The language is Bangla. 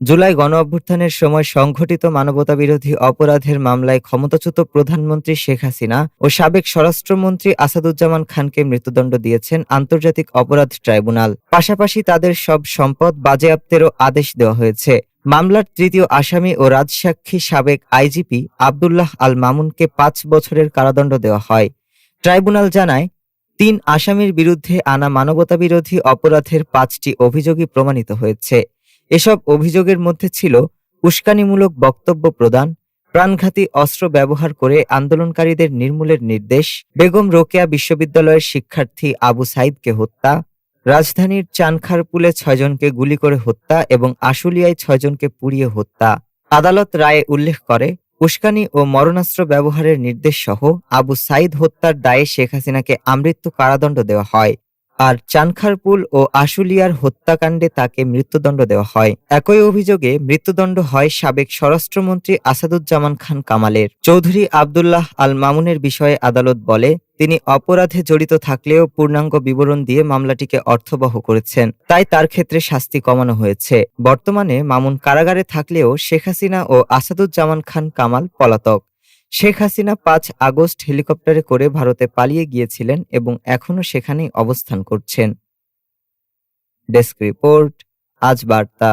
জুলাই গণ অভ্যুত্থানের সময় সংঘটিত মানবতাবিরোধী অপরাধের মামলায় ক্ষমতাচ্যুত প্রধানমন্ত্রী শেখ হাসিনা ও সাবেক স্বরাষ্ট্রমন্ত্রী আসাদুজ্জামান খানকে মৃত্যুদণ্ড দিয়েছেন আন্তর্জাতিক অপরাধ ট্রাইব্যুনাল। পাশাপাশি তাদের সব সম্পদ, বাজেয়াপ্তেরও আদেশ দেওয়া হয়েছে। মামলার তৃতীয় আসামি ও রাজসাক্ষী সাবেক আইজিপি আবদুল্লাহ আল মামুনকে পাঁচ বছরের কারাদণ্ড দেওয়া হয়। ট্রাইব্যুনাল জানায়, তিন আসামির বিরুদ্ধে আনা মানবতাবিরোধী অপরাধের পাঁচটি অভিযোগই প্রমাণিত হয়েছে। এসব অভিযোগের মধ্যে ছিল উস্কানিমূলক বক্তব্য প্রদান, প্রাণঘাতী অস্ত্র ব্যবহার করে আন্দোলনকারীদের নির্মূলের নির্দেশ, বেগম রোকেয়া বিশ্ববিদ্যালয়ের শিক্ষার্থী আবু সাইদকে হত্যা, রাজধানীর চানখারপুলে ছয়জনকে গুলি করে হত্যা এবং আশুলিয়ায় ছয়জনকে পুড়িয়ে হত্যা। আদালত রায়ে উল্লেখ করে, উস্কানি ও মরণাস্ত্র ব্যবহারের নির্দেশ সহ আবু সাইদ হত্যার দায়ে শেখ হাসিনাকে আমৃত্যু কারাদণ্ড দেওয়া হয়। আর চানখারপুল ও আশুলিয়ার হত্যাকাণ্ডে তাকে মৃত্যুদণ্ড দেওয়া হয়। একই অভিযোগে মৃত্যুদণ্ড হয় সাবেক স্বরাষ্ট্রমন্ত্রী আসাদুজ্জামান খান কামালের। চৌধুরী আবদুল্লাহ আল মামুনের বিষয়ে আদালত বলে, তিনি অপরাধে জড়িত থাকলেও পূর্ণাঙ্গ বিবরণ দিয়ে মামলাটিকে অর্থবহ করেছেন। তাই তার ক্ষেত্রে শাস্তি কমানো হয়েছে। বর্তমানে মামুন কারাগারে থাকলেও শেখ হাসিনা ও আসাদুজ্জামান খান কামাল পলাতক। শেখ হাসিনা পাঁচ আগস্ট হেলিকপ্টারে করে ভারতে পালিয়ে গিয়েছিলেন এবং এখনও সেখানেই অবস্থান করছেন। ডেস্ক রিপোর্ট, আজ বার্তা।